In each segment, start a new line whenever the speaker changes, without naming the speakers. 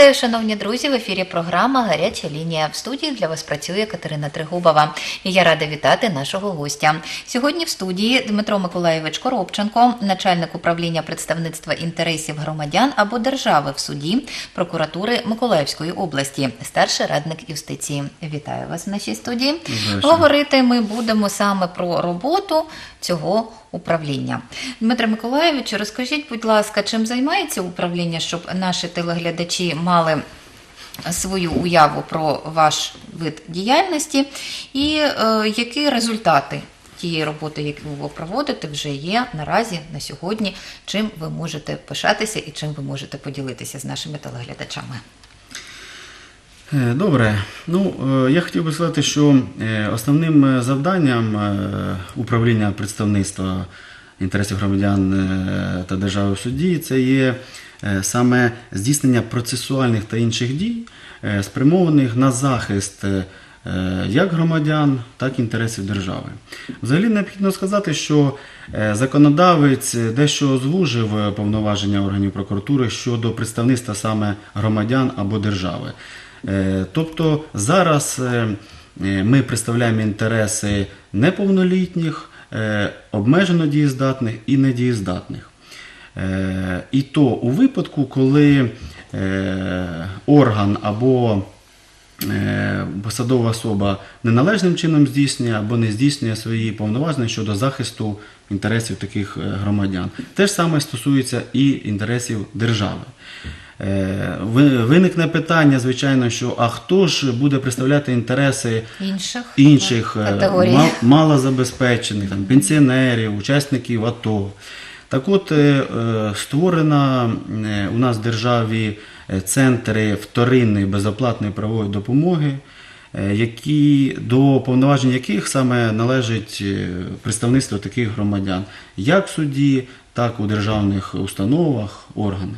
Вітаю, шановні друзі! В ефірі програма Гаряча лінія. В студії для вас працює Катерина Тригубова. І я рада вітати нашого гостя. Сьогодні в студії Дмитро Миколаєвич Коробченко, начальник управління представництва інтересів громадян або держави в суді прокуратури Миколаївської області, старший радник юстиції. Вітаю вас в нашій студії. Говорити ми будемо саме про роботу цього управління. Дмитро Миколаєвич, розкажіть, будь ласка, чим займається управління, щоб наші телеглядачі мали свою уяву про ваш вид діяльності, і е, які результати тієї роботи, яку ви проводите, вже є наразі на сьогодні, чим ви можете пишатися і чим ви можете поділитися з нашими телеглядачами.
Е, Добре. Ну, е, я хотів би сказати, що е, основним завданням управління представництва інтересів громадян та держави в суді це є саме здійснення процесуальних та інших дій, спрямованих на захист як громадян, так і інтересів держави. Взагалі необхідно сказати, що е, законодавець дещо звужив е, повноваження органів прокуратури щодо представництва саме громадян або держави. Е, Тобто зараз е, е, ми представляємо інтереси неповнолітніх, е, обмежено дієздатних і недієздатних. Е, І то у випадку, коли е, орган або е, посадова особа неналежним чином здійснює або не здійснює свої повноваження щодо захисту інтересів таких е, громадян. Те ж саме стосується і інтересів держави. Е, Виникне питання, звичайно, що а хто ж буде представляти інтереси
Інших,
інших е, малозабезпечених, там, пенсіонерів, учасників АТО. Так от, е, е, створена е, у нас в державі е, центри вторинної безоплатної правової допомоги, е, які, до повноважень яких саме належить е, представництво таких громадян, як в суді, так і у державних установах, органах.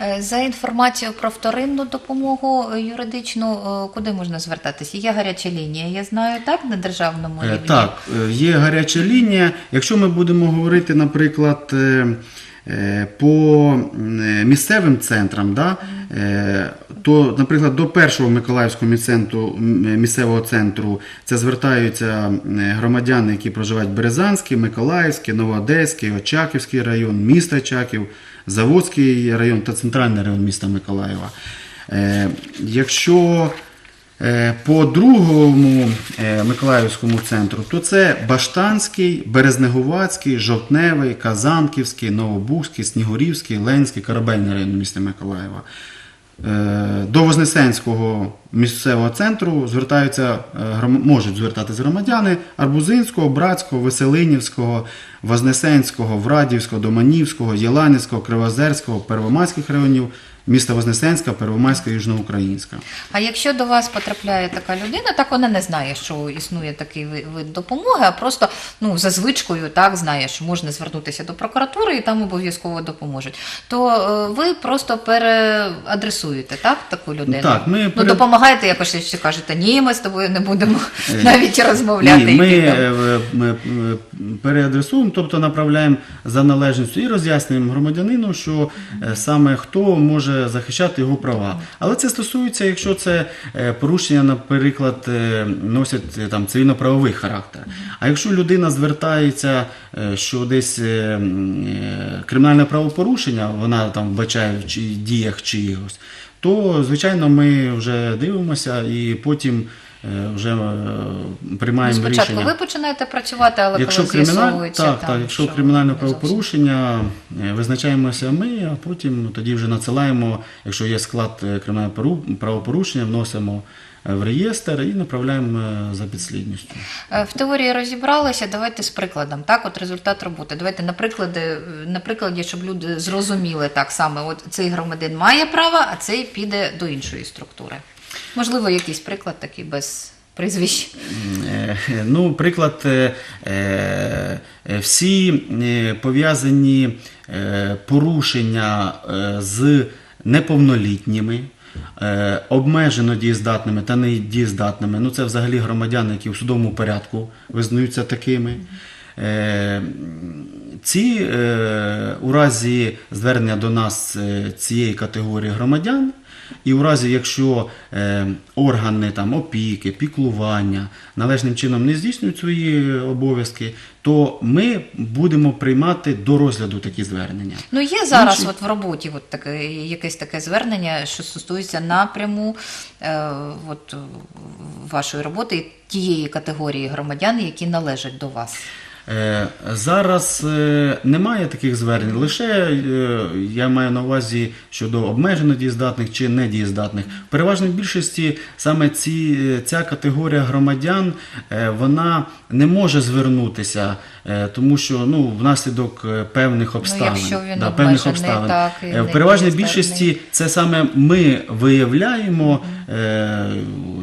Е, За інформацією про вторинну допомогу е, юридичну, е, куди можна звертатися? Є гаряча лінія, я знаю, так, на державному
Е,
рівні?
Так, е, є гаряча лінія. Якщо ми будемо говорити, наприклад, е, е, по е, місцевим центрам, да, е, то, наприклад, до першого Миколаївського місцевого центру це звертаються громадяни, які проживають Березанський, Миколаївський, Новоодеський, Очаківський район, міста Очаків, Заводський район та центральний район міста Миколаєва. Е, Якщо Е, По другому е, Миколаївському центру, то це Баштанський, Березнегувацький, Жовтневий, Казанківський, Новобузький, Снігурівський, Ленський, Корабельний район міста Миколаєва. Е, До Вознесенського місцевого центру звертаються, е, можуть звертатись громадяни Арбузинського, Братського, Веселинівського, Вознесенського, Врадівського, Доманівського, Єланівського, Кривозерського, Первомайських районів, міста Вознесенська, Первомайська, Южноукраїнська.
А якщо до вас потрапляє така людина, так вона не знає, що існує такий вид допомоги, а просто ну за звичкою так знає, що можна звернутися до прокуратури і там обов'язково допоможуть. То е, ви просто переадресуєте так таку людину?
Так, ми
ну
пере-
допомагаєте якось чи кажете, ні, ми з тобою не будемо навіть розмовляти.
Е, Ні, ми,
йди там».
е, ми, е, переадресуємо, тобто направляємо за належністю і роз'яснюємо громадянину, що е, саме хто може захищати його права. Але це стосується, якщо це е, порушення, наприклад, е, носять е, там цивільно-правовий характер. А якщо людина звертається, що десь кримінальне правопорушення, вона там вбачає в діях чиїгось, то звичайно ми вже дивимося і потім. Е, Вже е,
Ну,
приймаємо
спочатку
рішення.
ви починаєте працювати, але
Якщо
коли з'ясовується
так,
там,
так, якщо
що
кримінальне правопорушення, е, визначаємося ми, а потім тоді вже надсилаємо, якщо є склад кримінального пору- правопорушення, вносимо в реєстр і направляємо за підслідністю.
В теорії розібралися. Давайте з прикладом. Так, от результат роботи. Давайте на приклади, на прикладі, щоб люди зрозуміли так саме. От цей громадян має право, а цей піде до іншої структури. Можливо, якийсь приклад такий без прізвищ.
Е, Ну, приклад, е, е, всі пов'язані порушення з неповнолітніми, обмежено дієздатними та недієздатними. Ну, це взагалі громадяни, які в судовому порядку визнаються такими. Ці у разі звернення до нас цієї категорії громадян І у разі, якщо е, органи там, опіки, піклування належним чином не здійснюють свої обов'язки, то ми будемо приймати до розгляду такі звернення.
Ну, є зараз
Інші-
от в роботі от таке, якесь таке звернення, що стосується напряму е, от, вашої роботи тієї категорії громадян, які належать до вас.
Е, Зараз е, немає таких звернень. Лише е, я маю на увазі щодо обмежено дієздатних чи недієздатних. В переважній більшості саме ці, ця категорія громадян вона не може звернутися, тому що ну, внаслідок е, певних обставин.
Ну, якщо він
да, певних обставин.
так, і
Е, В переважній більшості це саме ми виявляємо, е,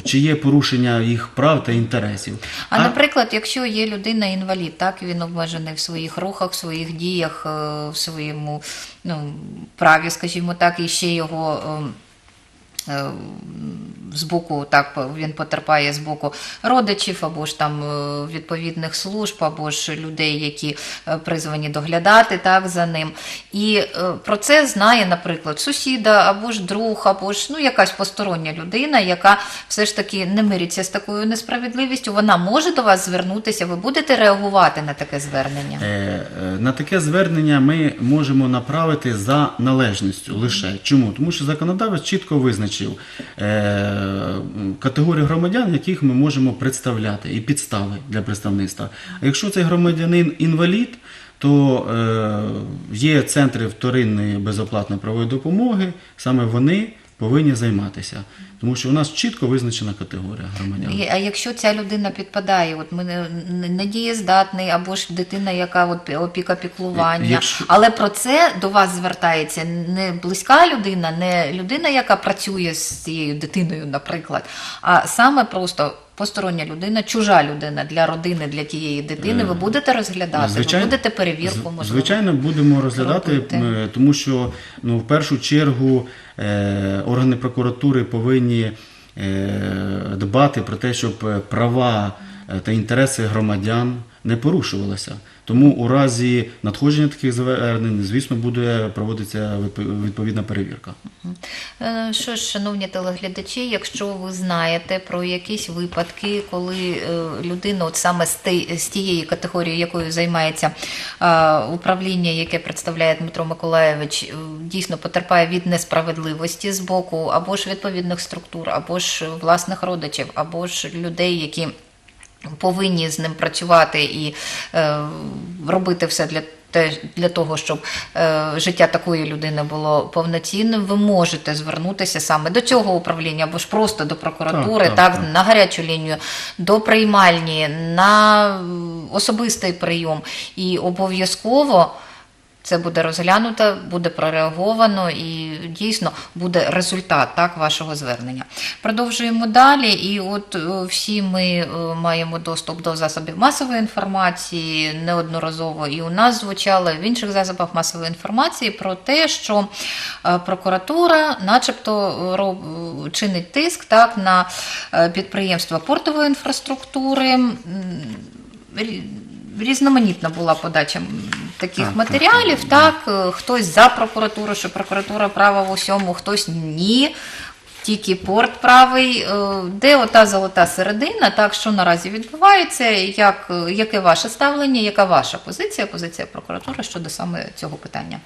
чи є порушення їх прав та інтересів.
А, наприклад, якщо є людина інвалід, так він обмежений в своїх рухах, в своїх діях, е, в своєму ну, праві, скажімо так, і ще його. Е, З боку, так він потерпає з боку родичів або ж там е, відповідних служб, або ж людей, які е, призвані доглядати так за ним. І про це знає, наприклад, сусіда, або ж друг, або ж ну якась постороння людина, яка все ж таки не мириться з такою несправедливістю. Вона може до вас звернутися. Ви будете реагувати на таке звернення?
На таке звернення ми можемо направити за належністю лише. Чому? Тому що законодавець чітко визначив е, категорію громадян, яких ми можемо представляти, і підстави для представництва. А якщо цей громадянин інвалід, то е, є центри вторинної безоплатної правової допомоги, саме вони повинні займатися. Тому що у нас чітко визначена категорія громадян.
А якщо ця людина підпадає, от ми не- не- недієздатний, або ж дитина, яка от опіка піклування,
Якщо-
але про це до вас звертається не близька людина, не людина, яка працює з цією дитиною, наприклад, а саме просто. Постороння людина, чужа людина для родини, для тієї дитини, ви будете розглядати, ви будете перевірку, можливо.
Звичайно, будемо розглядати,
робити.
тому що ну, в першу чергу е, органи прокуратури повинні е, дбати про те, щоб права е, та інтереси громадян не порушувалися. Тому у разі надходження таких звернень, звісно, буде проводитися відпо- відповідна перевірка.
Е, Що ж, шановні телеглядачі, якщо ви знаєте про якісь випадки, коли е, людина, от саме з тієї категорії, якою займається е, управління, яке представляє Дмитро Миколаєвич, дійсно потерпає від несправедливості з боку або ж відповідних структур, або ж власних родичів, або ж людей, які повинні з ним працювати і е, робити все для. те- Для того, щоб е, життя такої людини було повноцінним, ви можете звернутися саме до цього управління, або ж просто до прокуратури,
Так,
так,
так, так.
на гарячу лінію, до приймальні, на особистий прийом. І обов'язково це буде розглянуто, буде прореаговано і дійсно буде результат так, вашого звернення. Продовжуємо далі. І от е, всі ми е, маємо доступ до засобів масової інформації неодноразово. І у нас звучало в інших засобах масової інформації про те, що е, прокуратура, начебто, чинить тиск так, на підприємства портової інфраструктури. Різноманітна була подача таких
Так,
матеріалів. Так, так, хтось за прокуратуру, що прокуратура права в усьому, хтось ні. Тільки порт правий, Е, де ота золота середина, так що наразі відбувається, як, е, яке ваше ставлення, яка ваша позиція, позиція прокуратури щодо саме цього питання?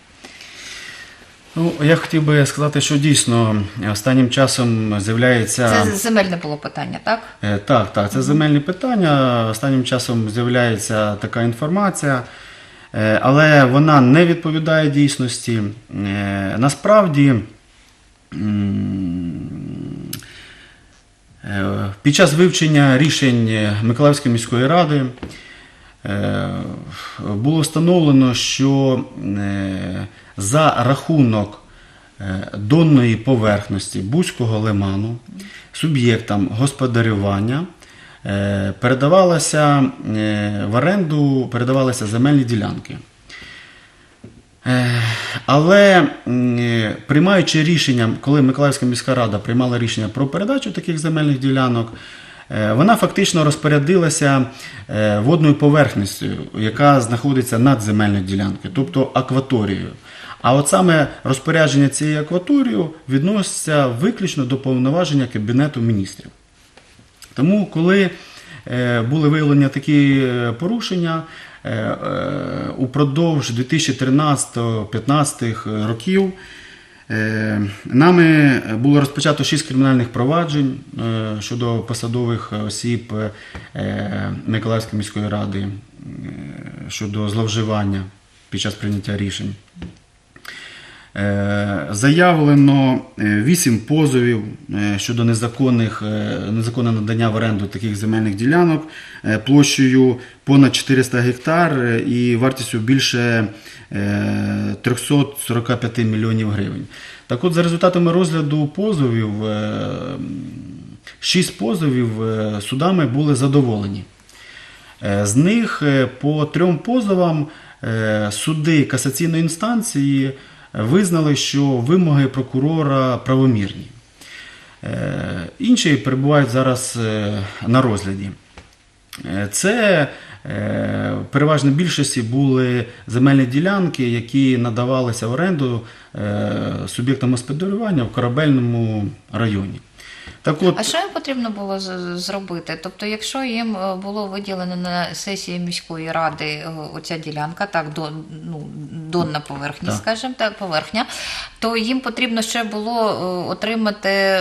Ну, я хотів би сказати, що дійсно останнім часом з'являється.
Це земельне було питання, так?
Е, Так, так, це земельні питання. Останнім часом з'являється така інформація, е, але вона не відповідає дійсності. Е, Насправді, м, е, під час вивчення рішень Миколаївської міської ради е, було встановлено, що е, за рахунок е, донної поверхності Бузького лиману суб'єктам господарювання е, передавалося е, в оренду передавалися земельні ділянки. Але приймаючи рішення, коли Миколаївська міська рада приймала рішення про передачу таких земельних ділянок, вона фактично розпорядилася водною поверхністю, яка знаходиться над земельною ділянкою, тобто акваторією. А от саме розпорядження цією акваторією відноситься виключно до повноваження Кабінету міністрів. Тому, коли е, були виявлені такі е, порушення, е, упродовж 2013-2015 років нами було розпочато 6 кримінальних проваджень щодо посадових осіб Миколаївської міської ради щодо зловживання під час прийняття рішень. Е, Заявлено 8 позовів е, щодо незаконних, е, незаконного надання в оренду таких земельних ділянок е, площею понад 400 гектар е, і вартістю більше е, 345 мільйонів гривень. Так от, за результатами розгляду позовів, 6 позовів е, судами були задоволені. Е, З них е, по трьом позовам е, суди касаційної інстанції визнали, що вимоги прокурора правомірні. Е, Інші перебувають зараз е, на розгляді. Е, Це в переважній більшості були земельні ділянки, які надавалися в оренду суб'єктам господарювання в корабельному районі. Так от,
А що їм потрібно було зробити? Тобто, якщо їм е, було виділено на сесії міської ради е, оця ділянка, так, до, ну, донна поверхня,
Так.
скажімо так, поверхня, то їм потрібно ще було е, отримати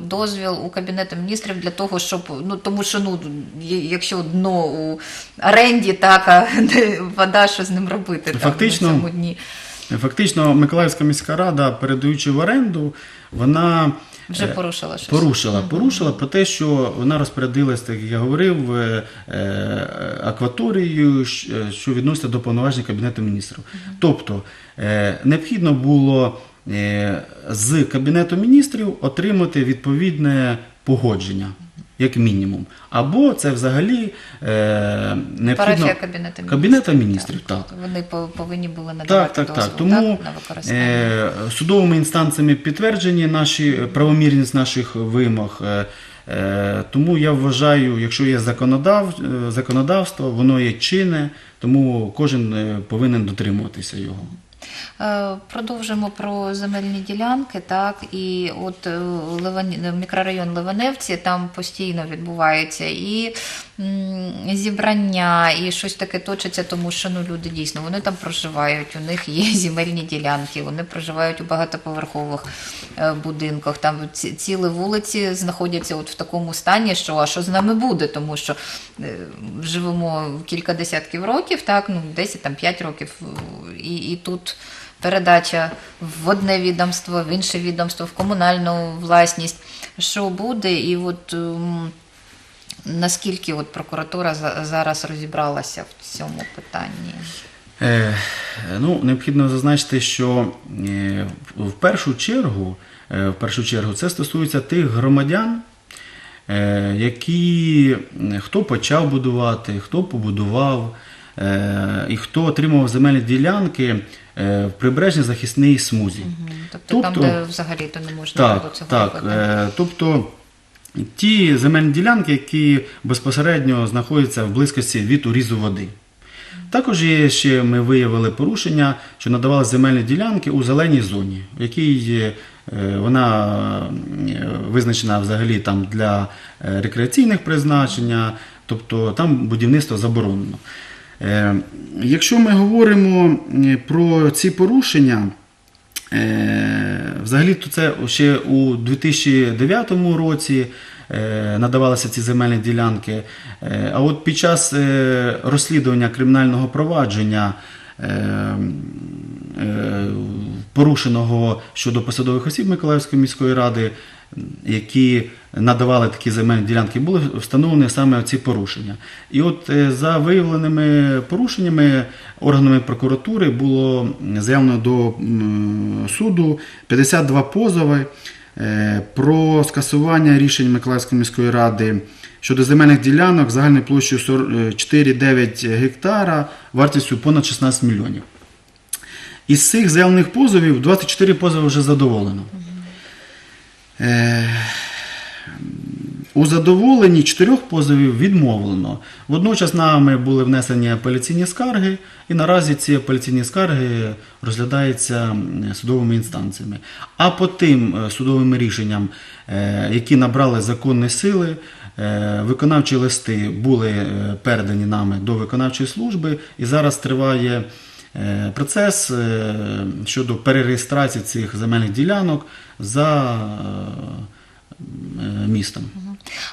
дозвіл у Кабінету міністрів для того, щоб ну тому що ну якщо дно у оренді, так а вода, що з ним робити
Фактично,
там, на цьому дні.
Фактично, Миколаївська міська рада, передаючи в оренду, вона
Вже
е,
порушила щось.
порушила, порушила про те, що вона розпорядилась, так як я говорив, е, е, акваторією, що відноситься до повноважень Кабінету міністрів. Тобто необхідно було з Кабінету міністрів отримати відповідне погодження. Як мінімум. Або це взагалі е, необхідно
Парафія Кабінету.
Кабінета міністрів, так.
Вони повинні були
Так,
надавати
так,
дозвіл
так. Тому
так, на використання.
е, судовими інстанціями підтверджені наші правомірність наших вимог. Е, е, тому я вважаю, якщо є законодав, е, законодавство, воно є чинне, тому кожен е, повинен дотримуватися його.
Е, Продовжимо про земельні ділянки. Так, і от е, мікрорайон Ливаневці там постійно відбувається і зібрання, і щось таке точиться, тому що ну, люди дійсно вони там проживають, у них є земельні ділянки, вони проживають у багатоповерхових е, будинках. Там ці- цілі вулиці знаходяться от в такому стані, що а що з нами буде, тому що живемо кілька десятків років, так, ну 10 там 5 років, і, і тут передача в одне відомство, в інше відомство, в комунальну власність. Що буде, і от ем, наскільки от прокуратура зараз розібралася в цьому питанні?
Е, ну, необхідно зазначити, що е, в першу чергу, е, в першу чергу це стосується тих громадян, е, які хто почав будувати, хто побудував, і хто отримав земельні ділянки в прибережній захисній смузі.
Мгм. Тобто, там,
Тобто-
де взагалі то не можна було цього
так.
робити.
Е, тобто ті земельні ділянки, які безпосередньо знаходяться в близькості від урізу води. Також є ще ми виявили порушення, що надавали земельні ділянки у зеленій зоні, в якій е, вона е, визначена взагалі там для е, рекреаційних призначення, тобто там будівництво заборонено. Е, Якщо ми говоримо е, про ці порушення, Е, Взагалі, то це ще у 2009 році надавалися ці земельні ділянки. А от під час розслідування кримінального провадження порушеного щодо посадових осіб Миколаївської міської ради, які надавали такі земельні ділянки, були встановлені саме ці порушення. І от е, за виявленими порушеннями органами прокуратури було заявлено до суду 52 позови е, про скасування рішень Миколаївської міської ради щодо земельних ділянок загальною площею 40 е, 4,9 гектара вартістю понад 16 мільйонів. Із цих заявлених позовів 24 позови вже задоволено. Е, у задоволенні чотирьох позовів відмовлено. Водночас нами були внесені апеляційні скарги, і наразі ці апеляційні скарги розглядаються судовими інстанціями. А по тим е, судовим рішенням, е, які набрали законні сили, виконавчі листи були передані нами до виконавчої служби, і зараз триває процес е, щодо перереєстрації цих земельних ділянок за е, е, містом.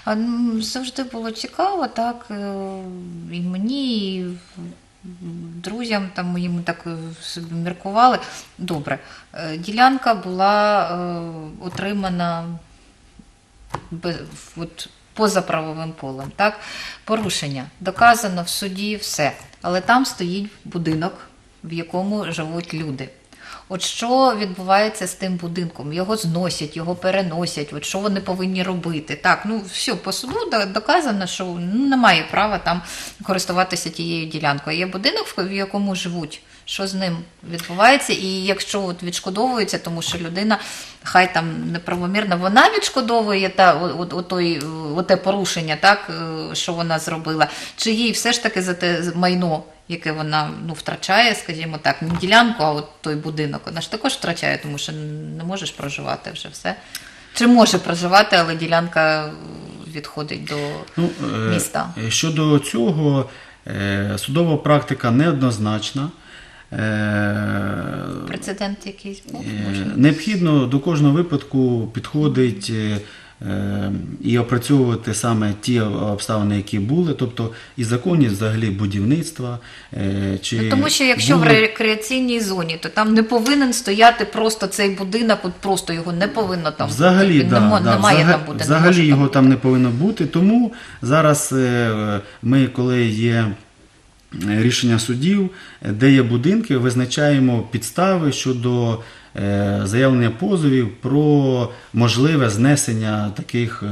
А, Завжди було цікаво, так, е, і мені, і друзям там моїм так е, собі міркували. Добре, е, ділянка була е, отримана без, от, поза правовим полем. Так? Порушення. Доказано в суді все. Але там стоїть будинок, в якому живуть люди. От що відбувається з тим будинком? Його зносять, його переносять. От що вони повинні робити? Так, ну все, по суду доказано, що ну, немає права там користуватися тією ділянкою. Є будинок, в якому живуть. Що з ним відбувається? І якщо от відшкодовується, тому що людина хай там неправомірно, вона відшкодовує та от, от, той, оте порушення, так е, що вона зробила, чи їй все ж таки за те майно, яке вона ну, втрачає, скажімо так, не ділянку, а от той будинок, вона ж також втрачає, тому що не можеш проживати вже все. Чи може проживати, але ділянка відходить до
Ну, е,
міста.
Щодо цього, е, судова практика неоднозначна. Е,
прецедент якийсь був.
Необхідно до кожного випадку підходить і опрацьовувати саме ті обставини, які були, тобто і законність взагалі будівництва. е, Чи
Ну, тому що якщо в рекреаційній зоні, то там не повинен стояти просто цей будинок, от просто його не повинно там
Взагалі,
бути.
Да,
не,
да,
не має
взага-
там бути.
взагалі
може
його
бути.
там не повинно бути. Тому зараз е, ми, коли є е, рішення судів, де є будинки, визначаємо підстави щодо заявлення позовів про можливе знесення таких е,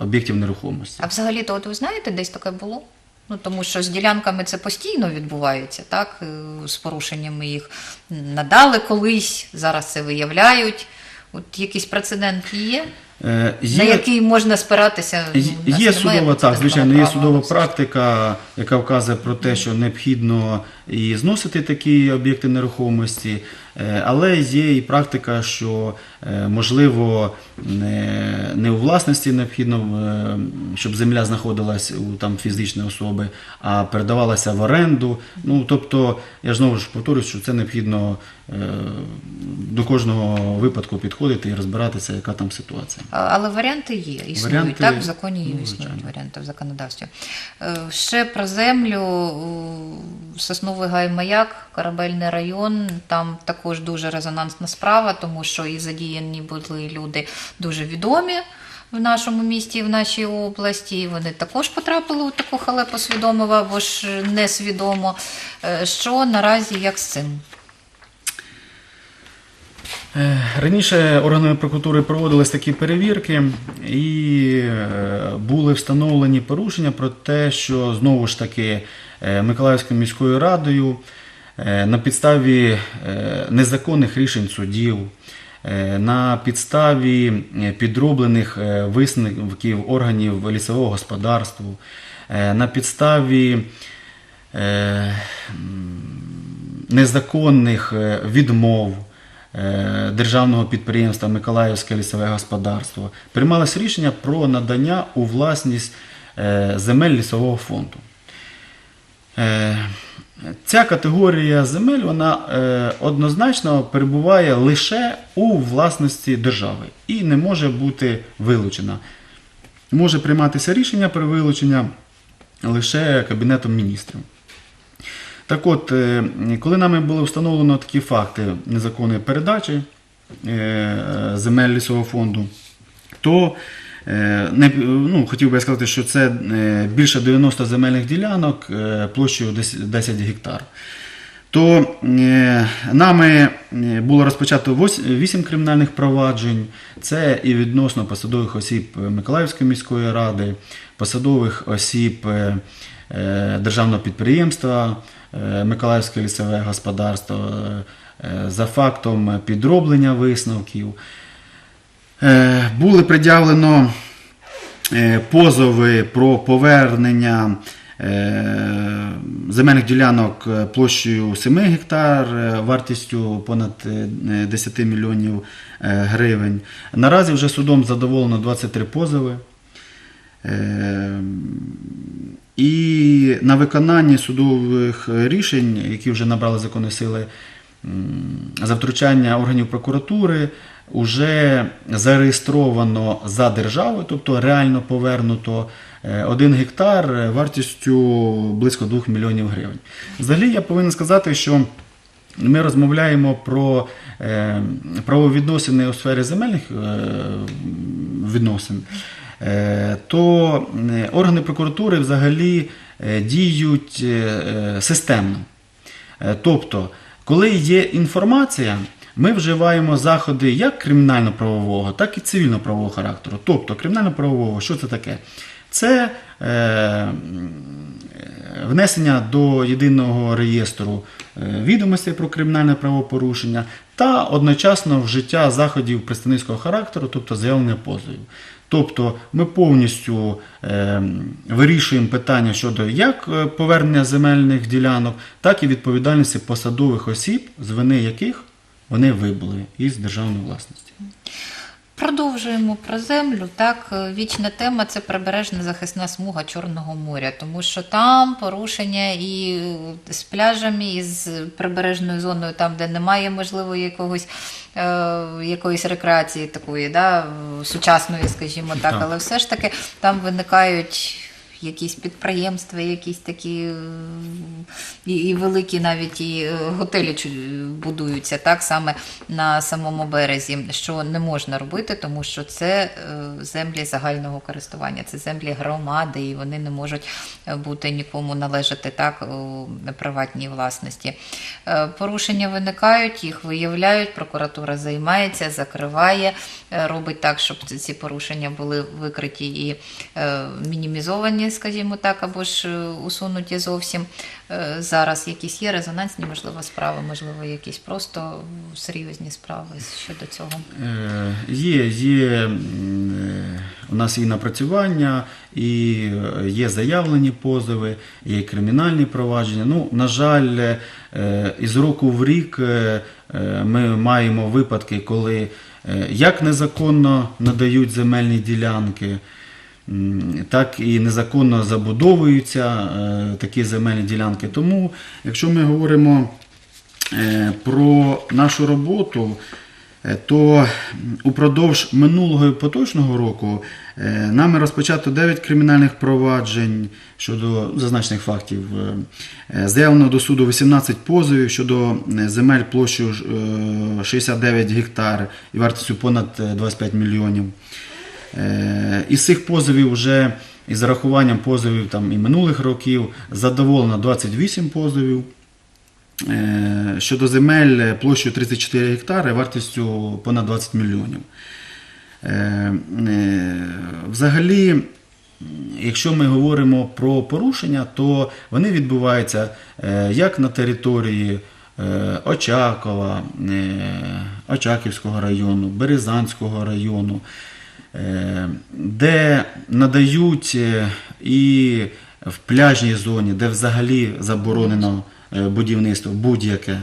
об'єктів нерухомості.
А взагалі, то от ви знаєте, десь таке було? Ну тому що з ділянками це постійно відбувається, так? е, З порушеннями їх надали колись, зараз це виявляють. От якийсь прецедент є,
Е,
на який можна спиратися.
Є судова, так, звичайно, є судова практика, яка вказує про те, що необхідно і зносити такі об'єкти нерухомості, е, але є і практика, що е, можливо не, у власності необхідно, е, щоб земля знаходилась у там фізичної особи, а передавалася в оренду. Ну тобто, я ж знову ж повторюю, що це необхідно до кожного випадку підходити і розбиратися, яка там ситуація.
Але варіанти є, існують.
Варіанти,
так, в законі
ну,
існують варіанти в законодавстві. Ще про землю. е, Сосновий гай Маяк, корабельний район. Там також дуже резонансна справа, тому що і задіяні були люди дуже відомі. В нашому місті, в нашій області, І вони також потрапили у таку халепу свідомого або ж несвідомо. Е, Що наразі як з цим?
Е, Раніше органами прокуратури проводились такі перевірки, і е, були встановлені порушення про те, що знову ж таки Миколаївською міською радою е, на підставі е, незаконних рішень судів, е, на підставі е, підроблених е, висновків органів лісового господарства, е, на підставі е, незаконних е, відмов е, державного підприємства Миколаївське лісове господарство приймалось рішення про надання у власність е, земель лісового фонду. Е, Ця категорія земель вона е, однозначно перебуває лише у власності держави і не може бути вилучена. Може прийматися рішення про вилучення лише Кабінетом міністрів. Так от, е, коли нами було встановлено такі факти незаконної передачі земель лісового фонду, то не, ну, хотів би сказати, що це е, більше 90 земельних ділянок е, площею 10 10 гектар. То е, нами е, було розпочато 8 кримінальних проваджень. Це і відносно посадових осіб Миколаївської міської ради, посадових осіб е, е, державного підприємства е, Миколаївське лісове господарство е, е, за фактом підроблення висновків. Е, Були пред'явлено е, позови про повернення е, земельних ділянок площею 7 гектар, вартістю понад е, 10 мільйонів гривень. Наразі вже судом задоволено 23 позови. І на виконанні судових рішень, які вже набрали законної сили за втручання органів прокуратури, вже зареєстровано за державою, тобто реально повернуто е, 1 гектар е, вартістю близько 2 мільйонів гривень. Взагалі я повинен сказати, що ми розмовляємо про е, правовідносини у сфері земельних відносин, то органи прокуратури взагалі діють системно. Тобто, коли є інформація, ми вживаємо заходи як кримінально-правового, так і цивільно-правового характеру. Тобто, кримінально-правового, що це таке? Це е, е, внесення до єдиного реєстру е, відомостей про кримінальне правопорушення та одночасно вжиття заходів представницького характеру, тобто заявлення позовів. Тобто ми повністю е, вирішуємо питання щодо як е, повернення земельних ділянок, так і відповідальності посадових осіб, з вини яких вони вибули із державної власності.
Продовжуємо про землю. Так, е, вічна тема це прибережна захисна смуга Чорного моря, тому що там порушення і е, з пляжами, і з прибережною зоною, там, де немає можливо якогось. е, Якоїсь рекреації такої, да, сучасної, скажімо так,
Так.
але все ж таки там виникають якісь підприємства, якісь такі е, і, і великі навіть і е, готелі будуються так саме на самому березі, що не можна робити, тому що це е, землі загального користування, це землі громади, і вони не можуть бути нікому належати так у приватній власності. Порушення виникають, їх виявляють, прокуратура займається, закриває, робить так, щоб ці- порушення були викриті і мінімізовані, скажімо так, або ж е, усунуті зовсім. Е, Зараз якісь є резонансні, можливо, справи, можливо, якісь просто серйозні справи щодо цього.
Е, Є, є у нас і напрацювання, і є заявлені позови, є кримінальні провадження. Ну, на жаль, із року в рік ми маємо випадки, коли як незаконно надають земельні ділянки. Так і незаконно забудовуються е, такі земельні ділянки. Тому, якщо ми говоримо е, про нашу роботу, е, то упродовж минулого і поточного року нами розпочато 9 кримінальних проваджень щодо зазначених фактів. Заявлено до суду 18 позовів щодо земель площею е, 69 гектар і вартістю понад е, 25 мільйонів. Е, Із цих позовів вже із зарахуванням позовів там, і минулих років задоволено 28 позовів. Е, Щодо земель площею 34 гектари, вартістю понад 20 мільйонів. Е, е, Взагалі, якщо ми говоримо про порушення, то вони відбуваються е, як на території е, Очакова, е, Очаківського району, Березанського району, е, де надають е, і в пляжній зоні, де взагалі заборонено е, будівництво будь-яке,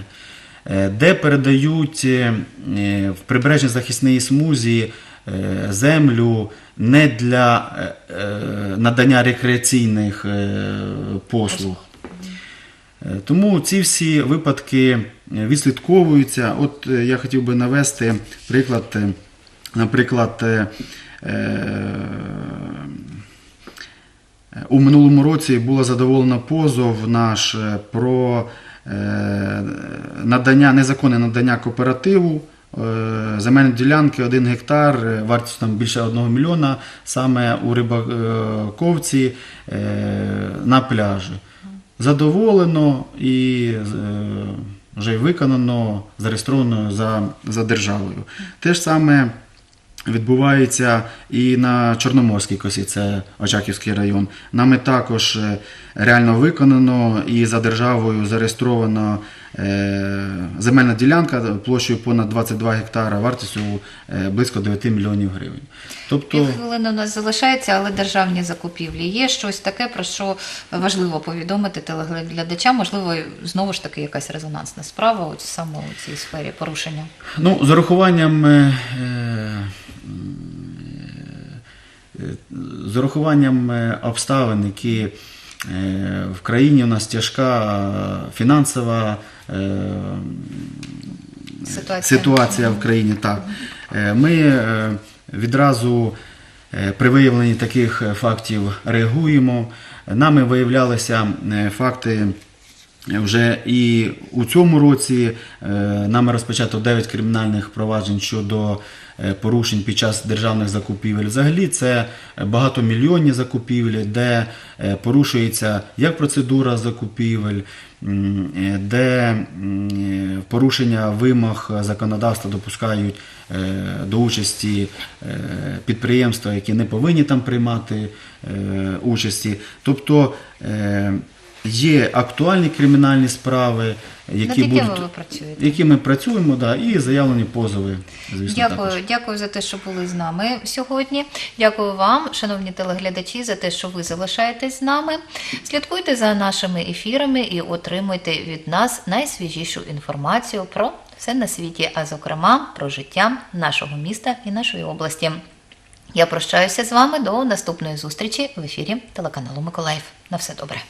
е, де передають е, е, в прибережній захисній смузі е, землю не для е, е, надання рекреаційних е, послуг. Е, Тому ці всі випадки е, відслідковуються. От е, я хотів би навести приклад, е, наприклад, е, е, у минулому році було задоволено позов наш е, про надання, незаконне надання кооперативу. Земельні ділянки 1 гектар, вартість там більше 1 мільйона, саме у Рибаковці на пляжі. Задоволено і вже виконано, зареєстровано за, за державою. Те ж саме відбувається і на Чорноморській косі, це Очаківський район. Нами також е, реально виконано і за державою зареєстровано е, земельна ділянка площею понад 22 гектара, вартістю е, близько 9 мільйонів гривень. Тобто,
Півхвилини у нас залишається, але державні закупівлі. Є щось таке, про що важливо повідомити телеглядачам. Можливо, знову ж таки якась резонансна справа у саме у цій сфері порушення.
Ну, з урахуванням. е, З урахуванням е, обставин, які е, в країні у нас тяжка фінансова е,
Ситуація.
ситуація в країні, так. Ми відразу при виявленні таких фактів реагуємо. Нами виявлялися факти. Вже і у цьому році е, нами розпочато 9 кримінальних проваджень щодо е, порушень під час державних закупівель. Взагалі це багатомільйонні закупівлі, де е, порушується як процедура закупівель, де порушення вимог законодавства допускають до участі підприємства, які не повинні там приймати участі. Тобто Є актуальні кримінальні справи, які
Над
будуть
ви працюєте?
які ми працюємо, да, і заявлені позови. Звісно,
Дякую,
також.
дякую за те, що були з нами сьогодні. Дякую вам, шановні телеглядачі, за те, що ви залишаєтесь з нами. Слідкуйте за нашими ефірами і отримуйте від нас найсвіжішу інформацію про все на світі, а зокрема про життя нашого міста і нашої області. Я прощаюся з вами до наступної зустрічі в ефірі телеканалу Миколаїв. На все добре.